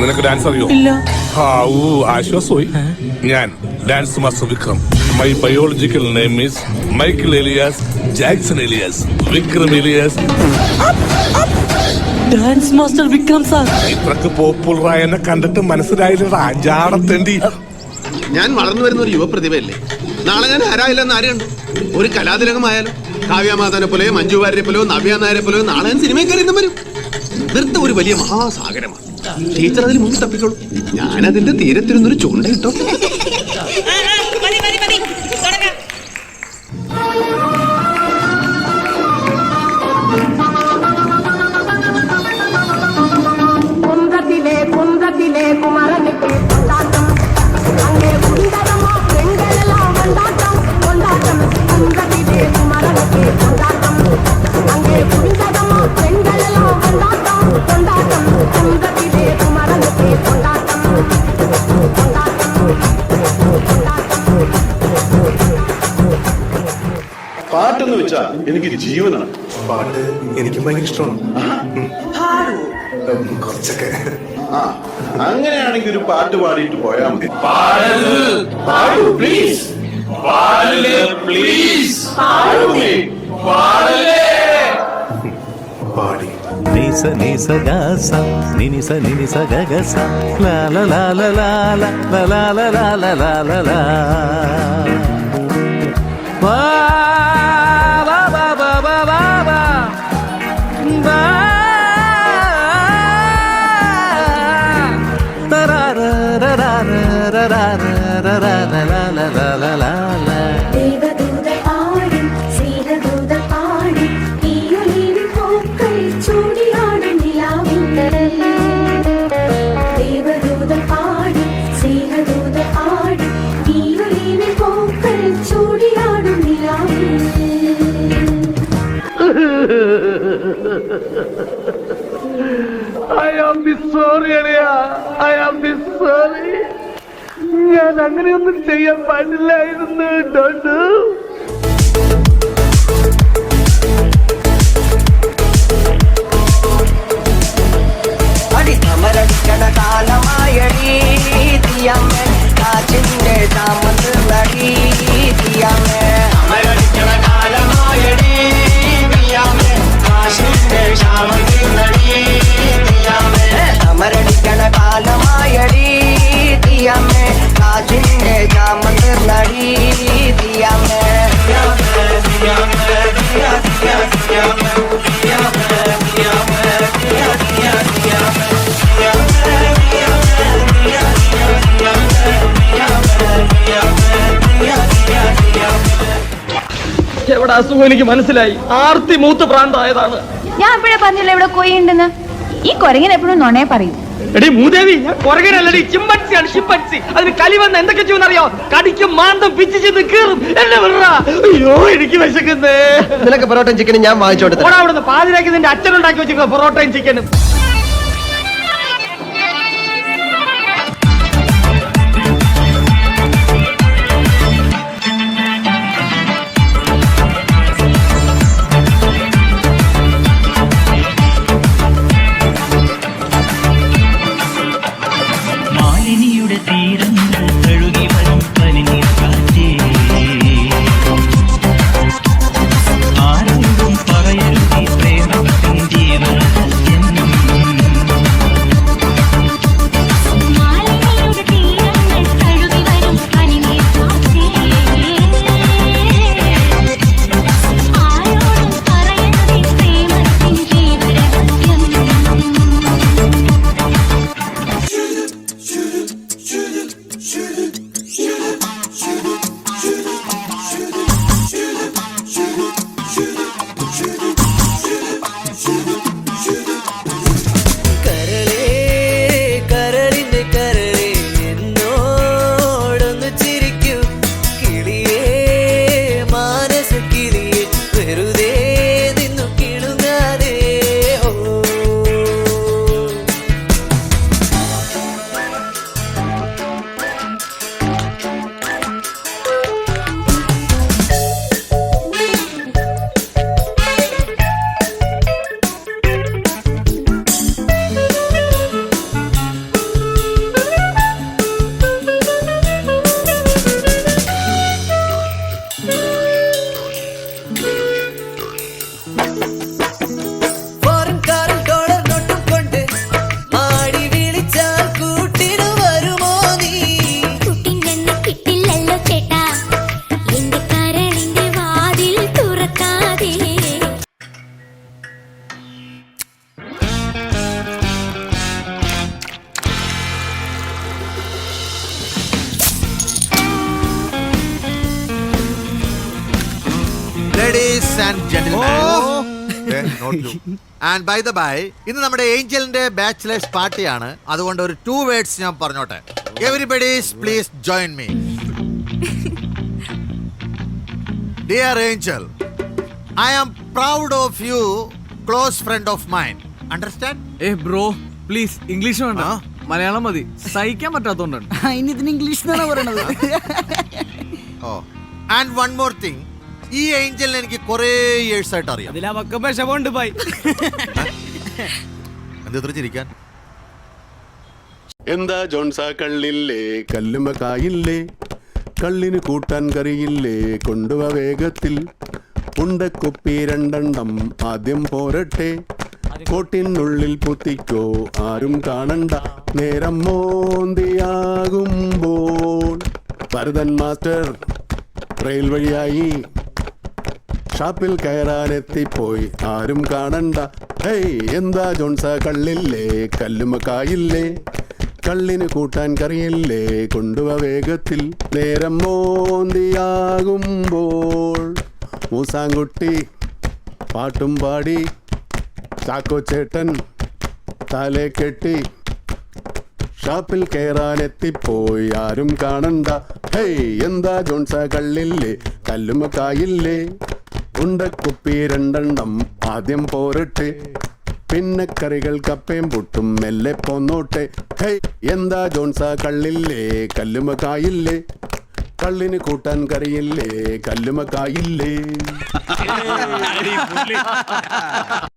നിനക്ക് ഡാൻസ് അറിയോ? ആശ്വാസമായി. ഞാൻ dance master Vikram. My biological name is Michael alias Jackson alias Vikram alias dance master Vikram sir ഇത്രക്ക് പോപ്പുലറായ എന്നെ കണ്ടിട്ട് മനസ്സിലായില്ലടാ. ജാടത്തേണ്ടി. ഞാൻ വളർന്നു വരുന്ന ഒരു യുവപ്രതിഭയല്ലേ? നാളെ ഞാൻ ആരായില്ലെന്ന് ആരെയുണ്ട് കണ്ടു? ഒരു കലാതിലകമായാലും കാവ്യമാധവനെ പോലെ മഞ്ജു വാര്യരെ പോലെയോ നവ്യ നായരെ പോലെയോ നാളെ ഞാൻ സിനിമയിൽ കയറി വരും. നൃത്തം ഒരു വലിയ മഹാസാഗരമാണ്. ടീച്ചർ അതിൽ മുങ്ങി തപ്പിക്കോളൂ. ഞാനതിന്റെ തീരത്തിരുന്നൊരു ചൂണ്ട കിട്ടോ വെച്ചാ എനിക്ക് ജീവനാണ് പാട്ട് എനിക്കും ഭയങ്കര ഇഷ്ടമാണ് കുറച്ചൊക്കെ ആ അങ്ങനെയാണെങ്കിൽ ഒരു പാട്ട് പാടിയിട്ട് പോയാ മതി പാടൂ പ്ലീസ് പ്ലീസ് പാടി నిస నిస గస నినిస నినిస గగస Lala Lala Lala Lala Lala Lala Lala I am the sorry, Elia. I am the sorry. ഞാൻ അങ്ങനെയൊന്നും ചെയ്യാൻ പാടില്ലായിരുന്നു ഡോണ്ടു അസുഖം എനിക്ക് മനസ്സിലായി. ആർത്തി മൂത്ത് പ്രാന്തായതാണ്. ഞാൻ എപ്പോഴേ പറഞ്ഞില്ല ഇവിടെ കൊയ്യുണ്ടെന്ന്? ഈ കൊരങ്ങൻ എപ്പോഴും നുണയെ പറയും. എടി മൂദേവി ഞാൻ പുറകിനല്ലടി ചിമ്പൻസിയാണ് ചിമ്പൻസി. അതിന് കലി വന്ന എന്തൊക്കെ ചെയ്യുമെന്നറിയോ? കടിക്കും മാന്തം പിച്ചു ചെന്ന് കീറും. എന്നെ വിടറ. അയ്യോ എനിക്ക് വിശക്കുന്നേ. നിനക്ക് പൊറോട്ടയും ചിക്കനും ഞാൻ വാങ്ങിച്ചോട്ടെ അവിടെ നിന്ന് പാതിരാക്കി നിന്റെ അച്ഛൻ ഉണ്ടാക്കി വെച്ചിരിക്കുന്ന പൊറോട്ടയും ചിക്കനും. Ladies and gentleman and by the by ഇന്ന് നമ്മുടെ ഏഞ്ചലിന്റെ ബാച്ചിലേഴ്സ് പാർട്ടിയാണ് അതുകൊണ്ട് ഒരു ടു വേർഡ്സ് ഞാൻ പറഞ്ഞോട്ടെ. Everybody's please join me dear angel I am proud of you close friend of mine understand a bro please English വേണ്ട? മലയാളം മതി. സഹിക്കാൻ പറ്റാത്തോണ്ടാണ് ഇനി ഇതിന് ഇംഗ്ലീഷ് എന്നാണ് പറയണത്? Oh and one more thing ഈ ഏഞ്ചലിനെ എനിക്ക് കൊറേ ഇയേഴ്സ് ആയിട്ട് അറിയാം. അതിലവക്ക് വിഷമുണ്ട് ബൈ എന്ത് ചിരിക്കാൻ? എന്താ ജോൺസാ കള്ളില്ലേ? കല്ലുമ കായില്ലേ? കള്ളിന് കൂട്ടാൻ കറിയില്ലേ? കൊണ്ടുവ വേഗത്തിൽ. ഉണ്ടക്കുപ്പി രണ്ടെണ്ണം ആദ്യം പോരട്ടെ. കോട്ടിനുള്ളിൽ പൊത്തിക്കോ ആരും കാണണ്ട. നേരം മോന്തിയാകുമ്പോൾ. ഭരതൻ മാസ്റ്റർ റെയിൽ വഴിയായി ഷാപ്പിൽ കയറാനെത്തിപ്പോയി. ആരും കാണണ്ട. ഹേയ് എന്താ ജോൺസ കള്ളില്ലേ? കല്ലുമ കായില്ലേ? കള്ളിന് കൂട്ടാൻ കറിയില്ലേ? കൊണ്ടുവ വേഗത്തിൽ. നേരം മോന്തിയാകുമ്പോൾ മൂസാങ്കുട്ടി പാട്ടും പാടി ചാക്കോ ചേട്ടൻ തലേ കെട്ടി. ഷാപ്പിൽ കയറാനെത്തിപ്പോയി. ആരും കാണണ്ട. ഹേയ് എന്താ ജോൺസ കള്ളില്ലേ? കല്ലുമ കായില്ലേ? ഉണ്ടക്കുപ്പി രണ്ടെണ്ണം ആദ്യം പോരട്ടെ. പിന്നെ കറികൾ കപ്പയും പൊട്ടും മെല്ലെ പോന്നോട്ടെ. ഹൈ എന്താ ജോൺസ കള്ളില്ലേ? കല്ലുമ കായില്ലേ കള്ളിന് കൂട്ടാൻ കറിയില്ലേ? കല്ലുമ കായില്ലേ